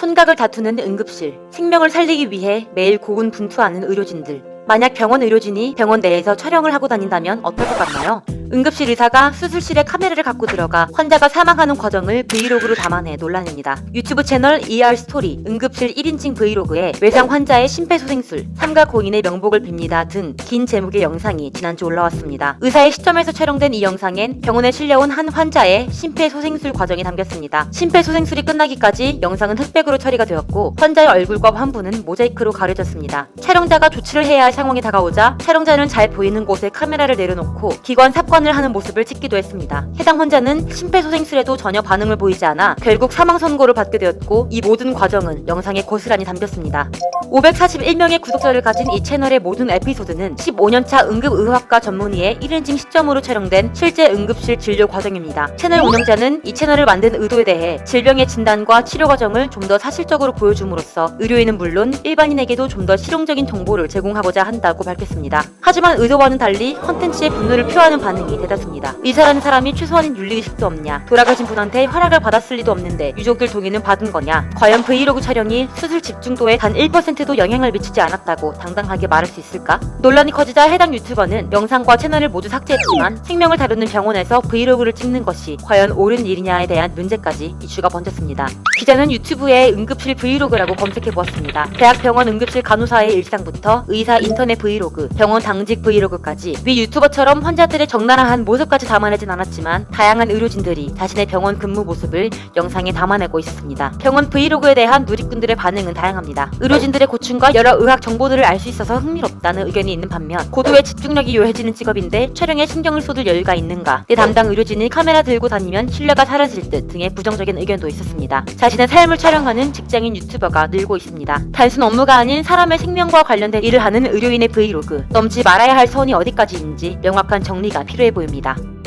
촌각을 다투는 응급실, 생명을 살리기 위해 매일 고군분투하는 의료진들. 만약 병원 의료진이 병원 내에서 촬영을 하고 다닌다면 어떨 것 같나요? 응급실 의사가 수술실에 카메라를 갖고 들어가 환자가 사망하는 과정을 브이로그로 담아내 논란입니다. 유튜브 채널 ER 스토리 응급실 1인칭 브이로그에 외상 환자의 심폐소생술, 삼가 고인의 명복을 빕니다 등 긴 제목의 영상이 지난주 올라왔습니다. 의사의 시점에서 촬영된 이 영상엔 병원에 실려온 한 환자의 심폐소생술 과정이 담겼습니다. 심폐소생술이 끝나기까지 영상은 흑백으로 처리가 되었고 환자의 얼굴과 환부는 모자이크로 가려졌습니다. 촬영자가 조치를 해야 할 상황이 다가오자 촬영자는 잘 보이는 곳에 카메라를 내려놓고 기관 삽관 을 하는 모습을 찍기도 했습니다. 해당 환자는 심폐소생술에도 전혀 반응을 보이지 않아 결국 사망 선고를 받게 되었고 이 모든 과정은 영상에 고스란히 담겼습니다. 541명의 구독자를 가진 이 채널의 모든 에피소드는 15년차 응급의학과 전문의의 1인칭 시점으로 촬영된 실제 응급실 진료 과정입니다. 채널 운영자는 이 채널을 만든 의도에 대해 질병의 진단과 치료 과정을 좀 더 사실적으로 보여줌으로써 의료인은 물론 일반인에게도 좀 더 실용적인 정보를 제공하고자 한다고 밝혔습니다. 하지만 의도와는 달리 컨텐츠에 분노를 표하는 반응이 대다수입니다. 의사라는 사람이 최소한의 윤리의식도 없냐? 돌아가신 분한테 허락을 받았을 리도 없는데 유족들 동의는 받은 거냐? 과연 브이로그 촬영이 수술 집중도에 단 1%도 영향을 미치지 않았다고 당당하게 말할 수 있을까? 논란이 커지자 해당 유튜버는 영상과 채널을 모두 삭제했지만 생명을 다루는 병원에서 브이로그를 찍는 것이 과연 옳은 일이냐에 대한 문제까지 이슈가 번졌습니다. 기자는 유튜브에 응급실 브이로그라고 검색해 보았습니다. 대학병원 응급실 간호사의 일상부터 의사 인터넷 브이로그, 병원 당직 브이로그까지 위 유튜버처럼 환자들의 적나라 한 모습까지 담아내진 않았지만 다양한 의료진들이 자신의 병원 근무 모습을 영상에 담아내고 있었습니다. 병원 브이로그에 대한 누리꾼들의 반응은 다양합니다. 의료진들의 고충과 여러 의학 정보들을 알 수 있어서 흥미롭다는 의견이 있는 반면 고도의 집중력이 요해지는 직업인데 촬영에 신경을 쏟을 여유가 있는가 내 담당 의료진이 카메라 들고 다니면 신뢰가 사라질 듯 등의 부정적인 의견도 있었습니다. 자신의 삶을 촬영하는 직장인 유튜버가 늘고 있습니다. 단순 업무가 아닌 사람의 생명과 관련된 일을 하는 의료인의 브이로그 넘지 말아야 할 선이 어디까지인지 명확한 정리가 필요해 보입니다.